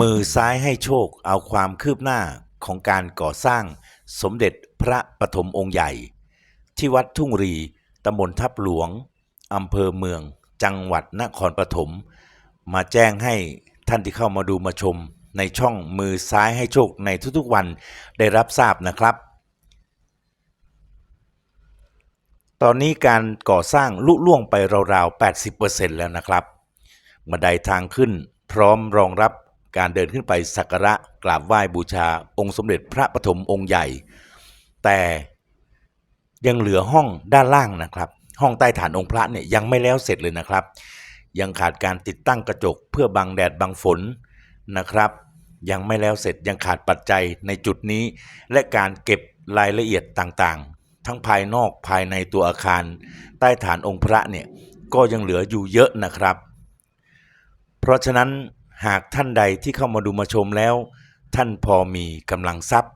มือซ้ายให้โชคเอาความคืบหน้าของการก่อสร้างสมเด็จพระปฐมองค์ใหญ่ ที่วัดทุ่งรีตำบลทับหลวงอำเภอเมือง จังหวัดนครปฐมมาแจ้งให้ท่านที่เข้ามาดูมาชมในช่องมือซ้ายให้โชคในทุกๆวันได้รับทราบนะครับ ตอนนี้การก่อสร้างลุล่วงไปราวๆ 80%แล้วนะครับบันไดทางขึ้นพร้อมรองรับ การเดินขึ้นไปสักการะกราบไหว้บูชาองค์สมเด็จพระปฐมองค์ใหญ่ แต่ยังเหลือห้องด้านล่างนะครับ ห้องใต้ฐานองค์พระเนี่ยยังไม่แล้วเสร็จเลยนะครับ ยังขาดการติดตั้งกระจกเพื่อบังแดดบังฝนนะครับ ยังไม่แล้วเสร็จยังขาดปัจจัยในจุดนี้ และการเก็บรายละเอียดต่างๆ ทั้งภายนอกภายในตัวอาคาร ใต้ฐานองค์พระเนี่ยก็ยังเหลืออยู่เยอะนะครับ เพราะฉะนั้น หากท่านใดที่เข้ามาดูมาชมแล้ว ท่านพอมีกำลังทรัพย์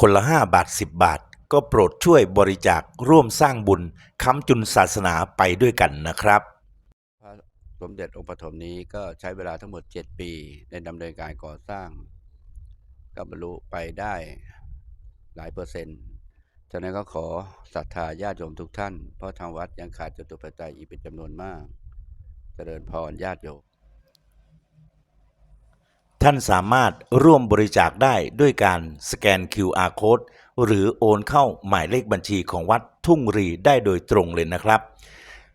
คนละ 5 บาท 10 บาท ก็โปรดช่วยบริจาคร่วมสร้างบุญค้ำจุนศาสนาไปด้วยกันนะครับ พระสมเด็จองค์ปฐมนี้ก็ใช้เวลาทั้งหมด 7 ปีในดำเนินการก่อสร้าง ก็บรรลุไปได้หลายเปอร์เซ็นต์ฉะนั้นก็ขอศรัทธาญาติโยมทุกท่าน เพราะทางวัดยังขาดจตุปัจจัยอีกเป็นจำนวนมาก เจริญพรญาติโยม ท่านสามารถร่วมบริจาคได้ด้วยการสแกน QR Code หรือโอนเข้าหมายเลขบัญชีของวัดทุ่งรีได้โดยตรงเลยนะครับ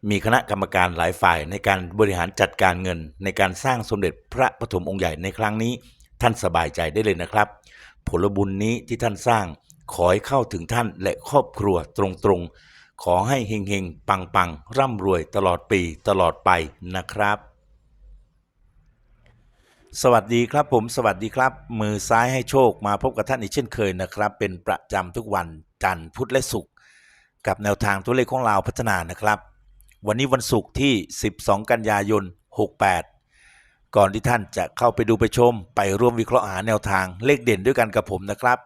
มีคณะกรรมการหลายฝ่ายในการบริหารจัดการเงิน ในการสร้างสมเด็จพระปฐมองค์ใหญ่ในครั้งนี้ ท่านสบายใจได้เลยนะครับ ผลบุญนี้ที่ท่านสร้างขอให้เข้าถึงท่านและครอบครัวตรงๆ ขอให้เฮงๆ ปังๆ ร่ำรวยตลอดปีตลอดไปนะครับ สวัสดีครับผมสวัสดีครับ มือซ้ายให้โชคมาพบกับท่านอีกเช่นเคยนะครับ เป็นประจำทุกวันจันทร์พุธและศุกร์กับแนวทางตัวเลขของเราวพัฒนานะครับ วันนี้วันศุกร์ที่ 12 กันยายน 68 ก่อนที่ท่านจะเข้าไปดูไปชม ไปร่วมวิเคราะห์หาแนวทางเลขเด่นด้วยกันกับผมนะครับ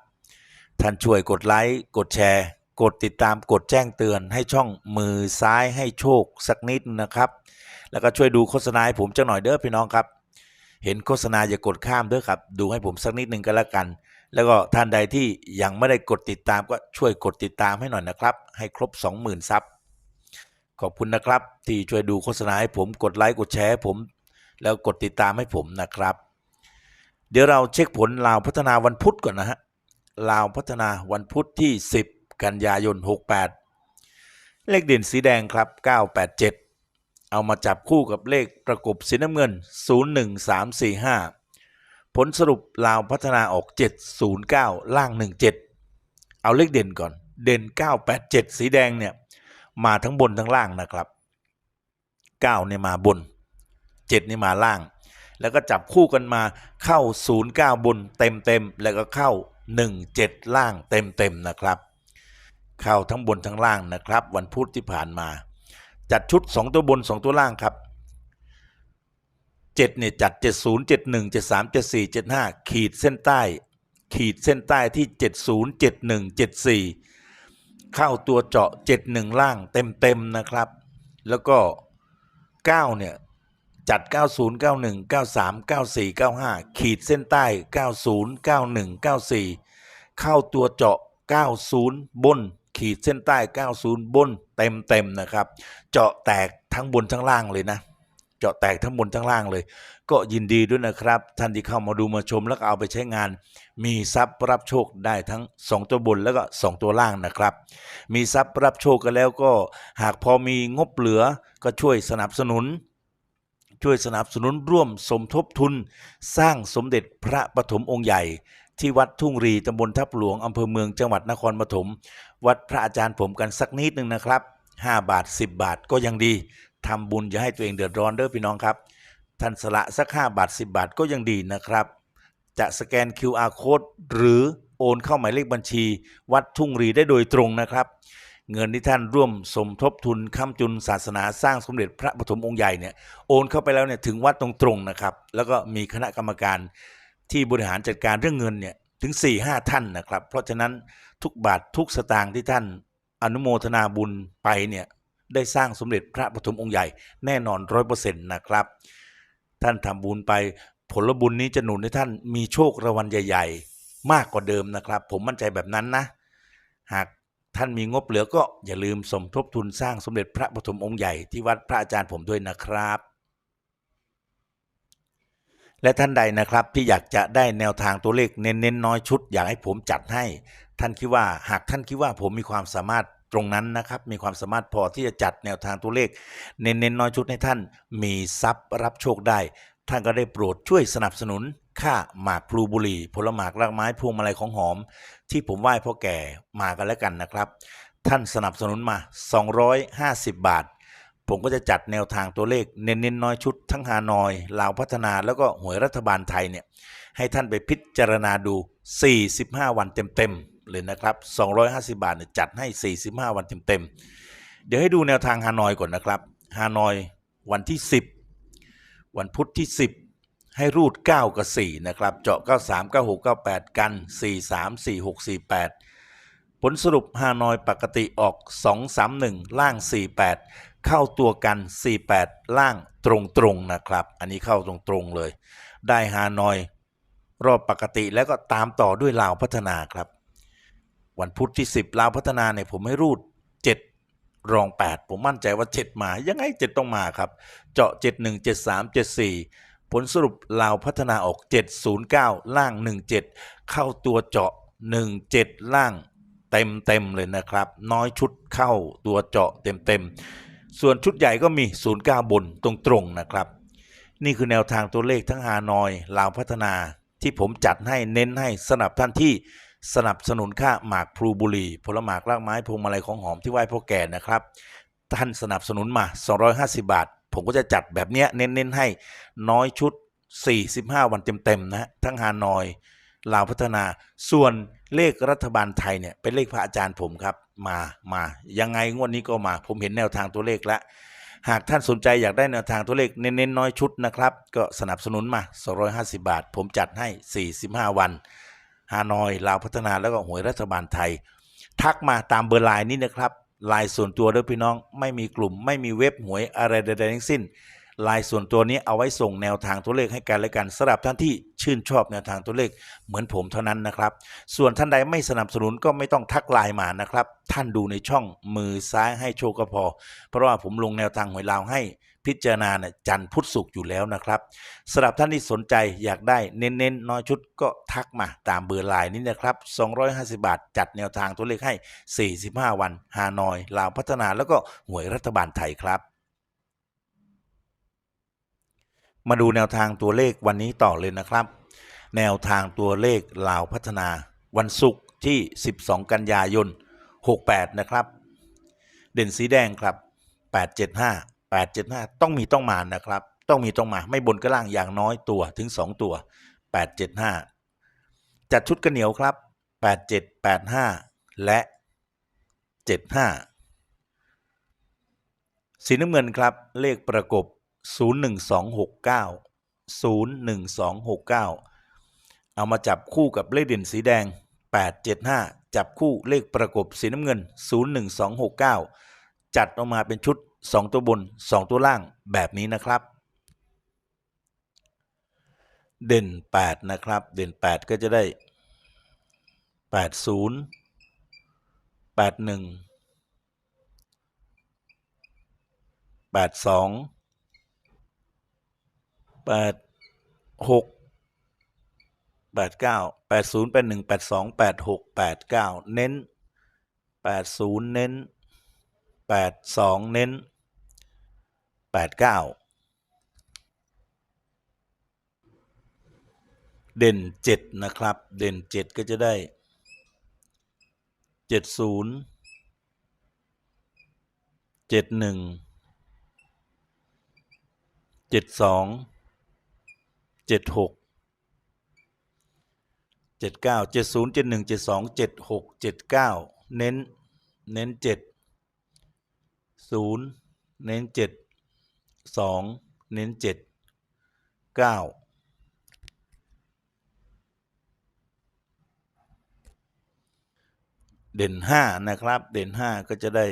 ท่านช่วยกดไลค์กดแชร์ กดติดตามกดแจ้งเตือนให้ช่องมือซ้ายให้โชคสักนิดนะครับ แล้วก็ช่วยดูโฆษณาให้ผมจังหน่อยเด้อพี่น้องครับ เห็นโฆษณาอย่ากดข้ามเด้อครับ ดูให้ผมสักนิดหนึ่งก็แล้วกัน แล้วก็ท่านใดที่ยังไม่ได้กดติดตามก็ช่วยกดติดตามให้หน่อยนะครับ ให้ครบ 20,000ซับขอบคุณนะครับ ที่ช่วยดูโฆษณาให้ผมกดไลค์กดแชร์ผม แล้วกดติดตามให้ผมนะครับ เดี๋ยวเราเช็คผลลาวพัฒนาวันพุธก่อนนะฮะลาวพัฒนาวันพุธที่ 10 กันยายน 68 เลขเด่นสีแดงครับ 987 เอามาจับคู่กับเลขประกบสีน้ำเงิน 01345 ผลสรุปลาวพัฒนาออก 709 ล่าง 17 เอาเลขเด่นก่อน เด่น 987 สีแดงเนี่ย มาทั้งบนทั้งล่างนะครับ 9 เนี่ยมาบน 7 เนี่ยมาล่าง แล้วก็จับคู่กันมาเข้า 09 บนเต็มเต็มๆแล้วก็เข้า 17 ล่างเต็มเต็มๆนะครับ เข้าทั้งบนทั้งล่างนะครับ วันพุธที่ผ่านมา จัดชุด 2 ตัวบน 2 ตัวล่างครับ7เนี่ยจัด 70 71 73 74 75 ขีดเส้นใต้ ขีดเส้นใต้ที่ 70 71 74 เข้าตัวเจาะ 71 ล่างเต็มๆนะครับ แล้วก็ 9 เนี่ยจัด 90 91 93 94 95 ขีดเส้นใต้ 90 91 94 เข้าตัวเจาะ 90 บน ขีดเส้นใต้ 90 บนเต็มเต็มๆนะครับ เจาะแตกทั้งบนทั้งล่างเลยนะ เจาะแตกทั้งบนทั้งล่างเลย ก็ยินดีด้วยนะครับ ท่านที่เข้ามาดูมาชมแล้วก็เอาไปใช้งาน มีทรัพย์รับโชคได้ทั้ง 2 ตัวบนแล้วก็ 2 ตัวล่างนะครับ มีทรัพย์รับโชคกันแล้วก็หากพอมีงบเหลือก็ช่วยสนับสนุนช่วยสนับสนุนร่วมสมทบทุน สร้างสมเด็จพระปฐมองค์ใหญ่ ที่วัดทุ่งรีตำบลทับหลวงอำเภอเมืองจังหวัดนครปฐม วัดพระอาจารย์ผมกันสักนิดหนึ่งนะครับ 5 บาท 10 บาทก็ยังดีทำบุญอย่าให้ตัวเองเดือดร้อนเด้อพี่น้องครับท่านสละสัก 5 บาท 10 บาทก็ยังดีนะครับ จะสแกน QR code หรือโอนเข้าหมายเลขบัญชี วัดทุ่งรีได้โดยตรงนะครับ เงินที่ท่านร่วมสมทบทุนค้ำจุนศาสนาสร้างสมเด็จพระปฐมองค์ใหญ่เนี่ยโอนเข้าไปแล้วเนี่ยถึงวัดตรงๆนะครับ แล้วก็มีคณะกรรมการที่บริหารจัดการเรื่องเงินเนี่ย ถึง4-5ท่านนะครับ เพราะฉะนั้นทุกบาททุกสตางค์ที่ท่านอนุโมทนาบุญไปเนี่ยได้สร้างสมเด็จพระปฐมองค์ใหญ่แน่นอนร้อยเปอร์เซ็นต์นะครับ ท่านทำบุญไปผลบุญนี้จะหนุนให้ท่านมีโชครางวัลใหญ่ ๆ มากกว่าเดิมนะครับ ผมมั่นใจแบบนั้นนะ หากท่านมีงบเหลือก็อย่าลืมสมทบทุนสร้างสมเด็จพระปฐมองค์ใหญ่ที่วัดพระอาจารย์ผมด้วยนะครับ และท่านใดนะครับที่อยากจะได้แนวทางตัวเลขเน้นๆน้อยชุด อยากให้ผมจัดให้ ท่านคิดว่าหากท่านคิดว่าผมมีความสามารถตรงนั้นนะครับ มีความสามารถพอที่จะจัดแนวทางตัวเลข เน้นๆน้อยชุดให้ท่าน มีทรัพย์รับโชคได้ ท่านก็ได้โปรดช่วยสนับสนุนค่าหมากพลูบุรีผลหมากรากไม้พวงมาลัยของหอม ที่ผมไหว้พ่อแก่มากันแล้วกันนะครับ ท่านสนับสนุนมา 250 บาท ผมก็จะจัดแนวทางตัวเลขเน้นๆน้อยชุดทั้งฮานอยลาวพัฒนาแล้วก็หวยรัฐบาลไทยเนี่ยให้ท่านไปพิจารณาดู 45 วันเต็มๆเลยนะครับ 250 บาทเนี่ยจัดให้ 45 วันเต็มๆ เดี๋ยวให้ดูแนวทางฮานอยก่อนนะครับฮานอยวันที่ 10 วันพุธที่ 10 ให้รูด 9 กับ 4 นะครับ เจาะ 93 96 98 กัน 43 46 48 ผลสรุปฮานอยปกติออก 231 ล่าง 48 เข้าตัวกัน 48 ล่างตรงๆนะครับ อันนี้เข้าตรงๆเลย ได้ฮานอยรอบปกติแล้วก็ตามต่อด้วยลาวพัฒนาครับ วันพุธที่ 10ลาวพัฒนาเนี่ยผมให้รูด 7 รอง 8 ผมมั่นใจว่า 7 มา ยังไง 7 ต้องมาครับ เจาะ 71 73 74 ผลสรุปลาวพัฒนาออก 709 ล่าง 17 เข้าตัวเจาะ 17 ล่างเต็มเต็มๆเลยนะครับ น้อยชุดเข้าตัวเจาะเต็มเต็มๆ ส่วนชุดใหญ่ก็มี 09 บนตรงๆนะครับ นี่คือแนวทางตัวเลขทั้งฮานอยลาวพัฒนา ที่ผมจัดให้เน้นให้สนับท่านที่สนับสนุนค่าหมากพลูบุรี ผลหมากรากไม้พวงมาลัยของหอมที่ไหว้พ่อแก่นะครับ ท่านสนับสนุนมา 250 บาท ผมก็จะจัดแบบเนี้ยเน้นๆให้น้อยชุด 45 วันเต็มๆนะฮะทั้งฮานอยลาวพัฒนาส่วน เลขรัฐบาลไทยเนี่ยเป็นเลขพระอาจารย์ผมครับ มามายังไงงวดนี้ก็มา ผมเห็นแนวทางตัวเลขแล้วหากท่านสนใจอยากได้แนวทางตัวเลขเน้นๆน้อยชุดนะครับ ก็สนับสนุนมา 250 บาท ผมจัดให้ 45 วันฮานอยลาวพัฒนาแล้วก็หวยรัฐบาลไทย ทักมาตามเบอร์ไลน์นี้นะครับไลน์ส่วนตัวเด้อพี่น้องไม่มีกลุ่ม ไม่มีเว็บหวยอะไรใดๆทั้งสิ้น ลน์ส่วนตัวนี้เอาไว้ส่งแนวทางตัวเลขให้กันและกันสำหรับท่านที่ชื่นชอบแนวทางตัวเลขเหมือนผมเท่านั้นนะครับ ส่วนท่านใดไม่สนับสนุนก็ไม่ต้องทักไลน์มานะครับ ท่านดูในช่องมือซ้ายให้โชคก็พอ เพราะว่าผมลงแนวทางหวยลาวให้พิจารณาเนี่ยจันทร์พุธศุกร์อยู่แล้วนะครับสำหรับท่านที่สนใจอยากได้เน้นๆ น้อยชุดก็ทักมาตามเบอร์ไลน์นี้นะครับ 250 บาท จัดแนวทางตัวเลขให้ 45 วัน ฮานอย ลาวพัฒนาแล้วก็หวยรัฐบาลไทยครับ มาดูแนวทางตัวเลขวันนี้ต่อเลยนะครับ แนวทางตัวเลขลาวพัฒนาวันศุกร์ที่ 12 กันยายน 68 นะครับ เด่นสีแดงครับ 875 875 ต้องมีต้องมานะครับ ต้องมีต้องมาไม่บนก็ล่างอย่างน้อยตัวถึง 2 ตัว 875 จัดชุดกระเหนียวครับ 87 85 และ 75 สีน้ำเงินครับเลขประกบ 01269 01269 เอามาจับคู่กับเลขเด่นสีแดง 875 จับคู่เลขประกบสีน้ำเงิน 01269 จัดออกมาเป็นชุด 2 ตัวบน 2 ตัวล่างแบบนี้นะครับ เด่น 8 นะครับ เด่น 8 ก็จะได้ 80 81 82 แปดหกแปดเก้าแปดศูนย์แปดหนึ่งแปดสองแปดหกแปดเก้าเน้นแปดศูนย์เน้นแปดสองเน้นแปดเก้าเด่นเจ็ดนะครับ เด่นเจ็ดก็จะได้เจ็ดศูนย์เจ็ดหนึ่งเจ็ดสอง เจ็ดหกเจ็ดเก้าเจ็ดศูนย์เจ็ดหนึ่งเจ็ดสองเจ็ดหกเจ็ดเก้าเน้น เน้นเจ็ดศูนย์เน้นเจ็ดสองเน้นเจ็ดเก้าเด่นห้านะครับ เด่นห้าก็จะได้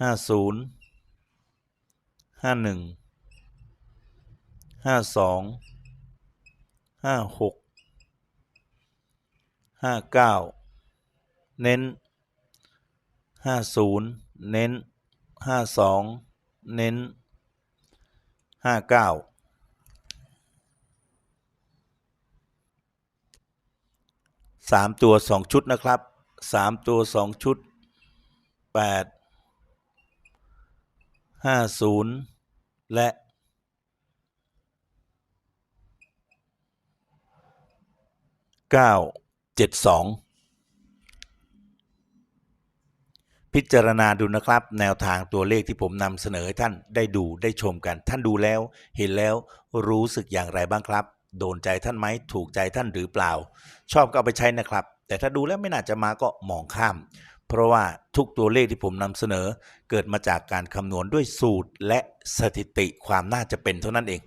ห้าศูนย์ห้าหนึ่ง ห้าสองห้าหกห้าเก้าเน้นห้าศูนย์เน้นห้าสองเน้นห้าเก้าสามตัวสองชุดนะครับสามตัวสองชุดแปดห้าศูนย์และ เก้าเจ็ดสองพิจารณาดูนะครับ แนวทางตัวเลขที่ผมนำเสนอให้ท่านได้ดูได้ชมกัน ท่านดูแล้ว เห็นแล้วรู้สึกอย่างไรบ้างครับ โดนใจท่านไหมถูกใจท่านหรือเปล่า ชอบก็เอาไปใช้นะครับ แต่ถ้าดูแล้วไม่น่าจะมาก็มองข้าม เพราะว่าทุกตัวเลขที่ผมนำเสนอ เกิดมาจากการคำนวณด้วยสูตรและสถิติความน่าจะเป็นเท่านั้นเอง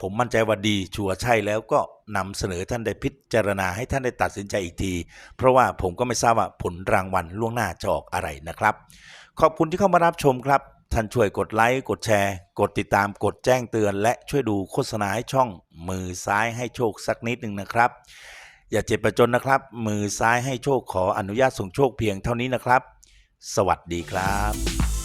ผมมั่นใจว่าดีชัวร์ใช่แล้วก็นำเสนอท่านได้พิจารณาให้ท่านได้ตัดสินใจอีกที เพราะว่าผมก็ไม่ทราบว่าผลรางวัลล่วงหน้าจะออกอะไรนะครับ ขอบคุณที่เข้ามารับชมครับ ท่านช่วยกดไลค์กดแชร์ กดติดตามกดแจ้งเตือน และช่วยดูโฆษณาให้ช่องมือซ้ายให้โชคสักนิดหนึ่งนะครับ อย่าเจ็บประจนนะครับ มือซ้ายให้โชคขออนุญาตส่งโชคเพียงเท่านี้นะครับ สวัสดีครับ